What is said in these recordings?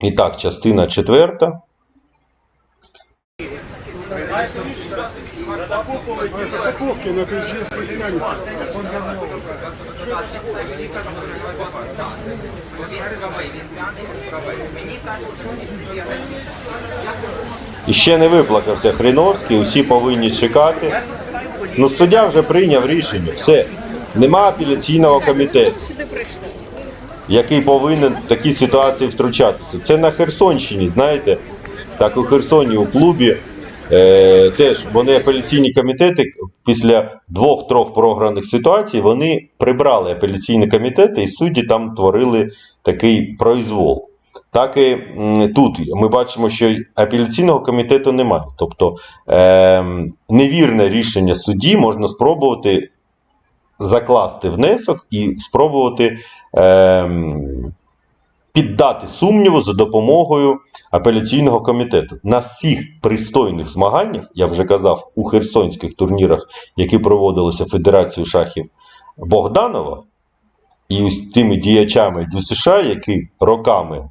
І так, частина четверта. І ще не виплакався Хріновський, усі повинні чекати. Ну, суддя вже прийняв рішення. Все. Нема апеляційного комітету, який повинен в такі ситуації втручатися. Це на Херсонщині, знаєте, так у Херсоні у клубі е, теж вони апеляційні комітети після двох-трьох програних ситуацій вони прибрали апеляційні комітети, і судді там творили такий произвол. Так і тут ми бачимо, що апеляційного комітету немає. Тобто е, невірне рішення судді можна спробувати закласти внесок і спробувати піддати сумніву за допомогою апеляційного комітету. На всіх пристойних змаганнях, я вже казав, у херсонських турнірах, які проводилися Федерацією шахів Богданова, і з тими діячами ДЮСШ, які роками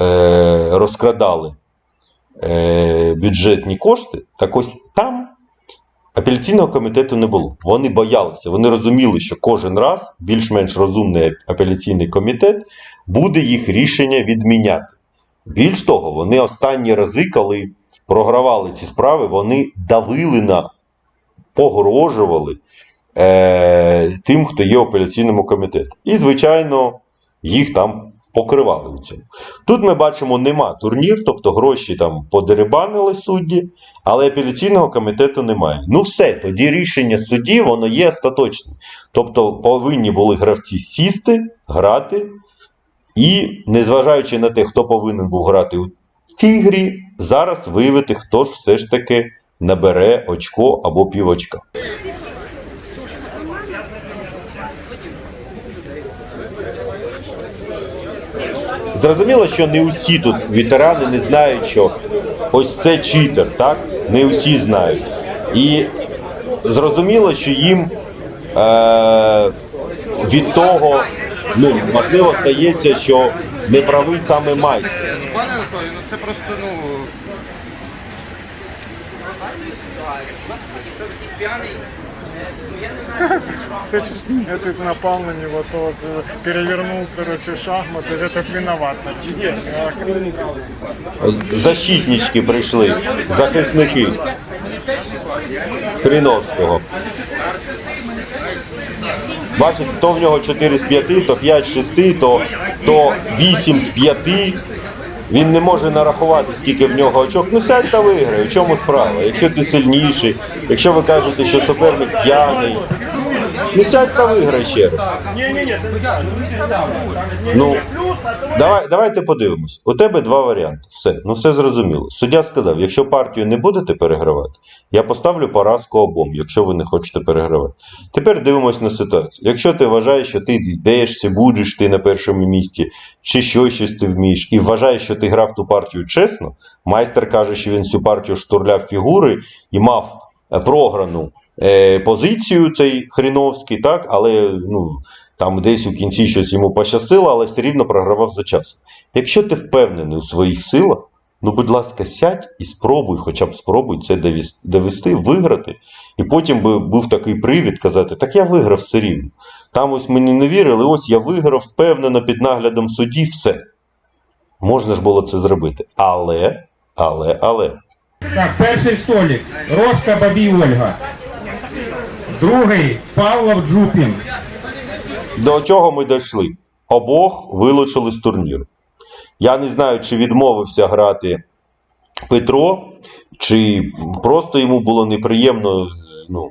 е, розкрадали е, бюджетні кошти, так ось там апеляційного комітету не було. Вони боялися, вони розуміли, що кожен раз більш-менш розумний апеляційний комітет буде їх рішення відміняти. Більш того, вони останні рази, коли програвали ці справи, вони давили на погрожували е, тим, хто є в апеляційному комітеті. І, звичайно, їх там покривали у цьому. Тут ми бачимо, нема турнір, тобто гроші там подерибанили судді, але апеляційного комітету немає. Ну все, тоді рішення судді воно є остаточним. Тобто повинні були гравці сісти, грати, і, незважаючи на те, хто повинен був грати у цій грі, зараз виявити, хто ж все ж таки набере очко або півочка. Зрозуміло, що не усі тут ветерани не знають, що ось це читер, так? Не усі знають. І зрозуміло, що їм е, від того, ну, можливо, стається, що не правий саме майстер. Ну, пане Анатолію, ну це просто, ну. Кстати, этот напал на него, тот э, перевернул, короче, шахматы, этот виноват. А, Защитнички прийшли, захисники Хріновського. Бачите, то в нього 4 з 5, то 5 з 6, то, то 8 з 5. Він не може нарахувати, скільки в нього очок. Ну сядь та виграй, в чому справа? Якщо ти сильніший, якщо ви кажете, що суперник п'яний, ну сядь та виграй ще раз. Ну, давай, давайте подивимось. У тебе два варіанти. Все, ну все зрозуміло. Суддя сказав, якщо партію не будете перегравати, я поставлю поразку обом, якщо ви не хочете перегравати. Тепер дивимось на ситуацію. Якщо ти вважаєш, що ти йдешся, будеш ти на першому місці, чи що щось ти вмієш, і вважаєш, що ти грав ту партію чесно, майстер каже, що він всю партію штурляв фігури і мав е, програну е, позицію цей Хріновський, так, але ну, там десь у кінці щось йому пощастило, але все рівно програвав за часом. Якщо ти впевнений у своїх силах, ну, будь ласка, сядь і спробуй, хоча б спробуй це довести, виграти. І потім би був такий привід казати, так я виграв все рівно. Там ось мені не вірили, ось я виграв впевнено під наглядом судді, все. Можна ж було це зробити. Але, але, але. Так, перший столик. Рожка Бабій Ольга. Другий Павлов Джупін. До чого ми дійшли? Обох вилучили з турніру. Я не знаю, чи відмовився грати Петро, чи просто йому було неприємно ну,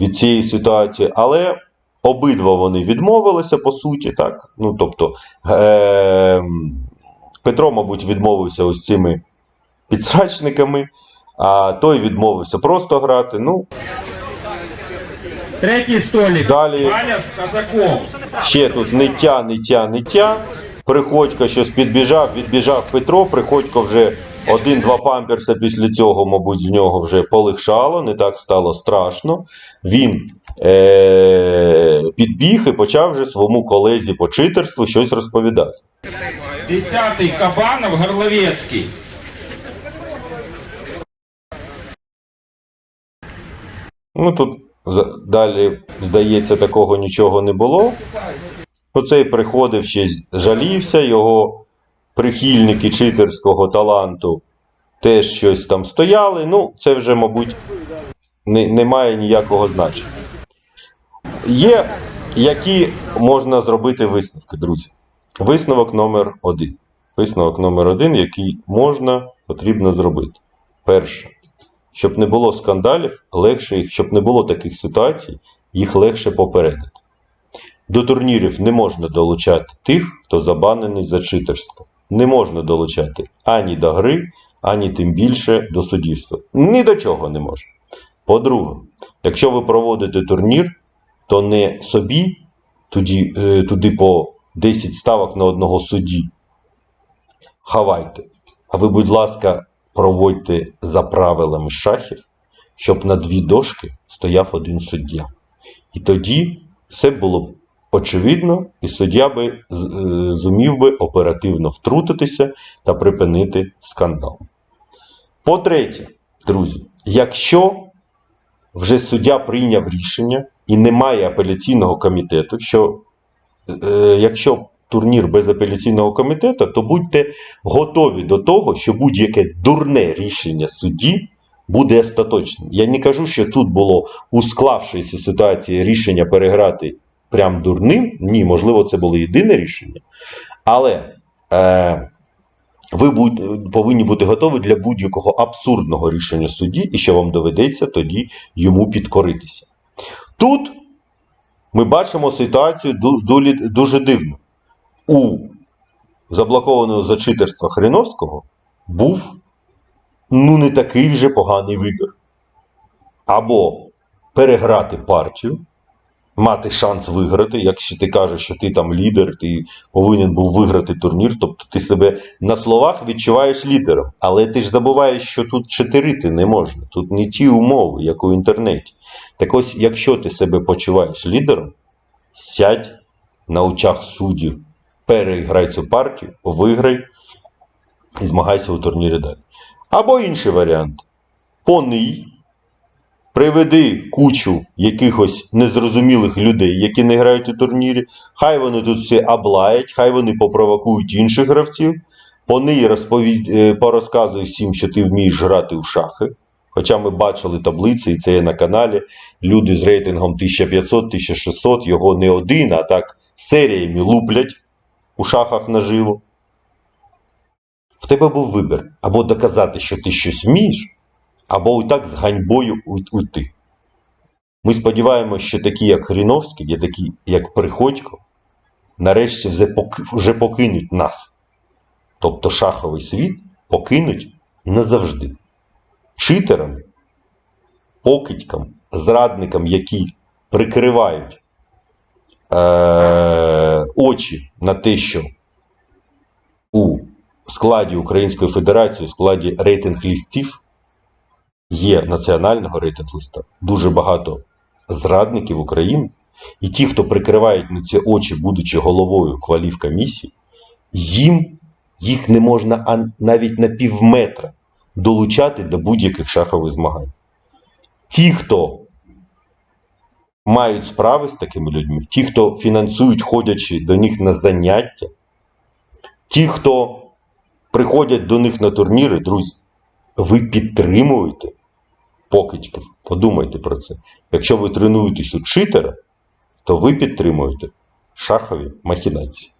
від цієї ситуації, але обидва вони відмовилися по суті. так. Ну, тобто, е- Петро, мабуть, відмовився ось цими підсрачниками, а той відмовився просто грати. Ну, Третій столик. Далі. Валя з Казаком. Ще тут ниття, ниття, ниття. Приходько щось підбіжав, відбіжав Петро. Приходько вже Один-два памперса після цього, мабуть, з нього вже полегшало, не так стало страшно. Він е- підбіг і почав вже своєму колезі по читерству щось розповідати. Десятий Кабанов Горловецький. Ну тут далі, здається, такого нічого не було. Оцей приходив ще жалівся, його прихильники читерського таланту теж щось там стояли. Ну, це вже, мабуть, не, не має ніякого значення. Є, які можна зробити висновки, друзі. Висновок номер один. Висновок номер один, який можна, потрібно зробити. Перше. Щоб не було скандалів, легше їх, щоб не було таких ситуацій, їх легше попередити. До турнірів не можна долучати тих, хто забанений за читерство. Не можна долучати ані до гри, ані тим більше до суддівства. Ні до чого не можна. По-друге, якщо ви проводите турнір, то не собі туди, е, туди по 10 ставок на одного судді хавайте. А ви, будь ласка, проводьте за правилами шахів, щоб на дві дошки стояв один суддя. І тоді все було б очевидно, і суддя би е, зумів би оперативно втрутитися та припинити скандал. По-третє, друзі, якщо вже суддя прийняв рішення і немає апеляційного комітету, що е, якщо турнір без апеляційного комітету, то будьте готові до того, що будь-яке дурне рішення судді буде остаточним. Я не кажу, що тут було у склавшейся ситуації рішення переграти прям дурним. Ні, можливо, це було єдине рішення. Але е, ви повинні бути готові для будь-якого абсурдного рішення судді, і що вам доведеться тоді йому підкоритися. Тут ми бачимо ситуацію дуже дивну. У заблокованого за читерства Хреновського був ну не такий вже поганий вибір. Або переграти партію, мати шанс виграти, якщо ти кажеш, що ти там лідер, ти повинен був виграти турнір, тобто ти себе на словах відчуваєш лідером. Але ти ж забуваєш, що тут чотирити не можна. Тут не ті умови, як у інтернеті. Так ось, якщо ти себе почуваєш лідером, сядь на очах суддів, переіграй цю партію, виграй і змагайся у турнірі далі. Або інший варіант. Поний, приведи кучу якихось незрозумілих людей, які не грають у турнірі. Хай вони тут всі облаять, хай вони попровокують інших гравців. Поний розповідь, е, порозказуй всім, що ти вмієш грати у шахи. Хоча ми бачили таблиці, і це є на каналі. Люди з рейтингом 1500-1600, його не один, а так серіями луплять у шахах наживо. В тебе був вибір або доказати, що ти щось вмієш, або і так з ганьбою уйти. Ми сподіваємося, що такі, як Хріновський, є такі, як Приходько, нарешті вже покинуть нас. Тобто шаховий світ покинуть назавжди. Читерам, покидькам, зрадникам, які прикривають е- очі на те, що у складі Української Федерації, у складі рейтинг лістів є національного рейтинг листа дуже багато зрадників України. І ті, хто прикривають на ці очі, будучи головою квалів комісії, їм їх не можна навіть на півметра долучати до будь-яких шахових змагань. Ті, хто мають справи з такими людьми, ті, хто фінансують, ходячи до них на заняття, ті, хто приходять до них на турніри, друзі, ви підтримуєте покидьків. Подумайте про це. Якщо ви тренуєтесь у читера, то ви підтримуєте шахові махінації.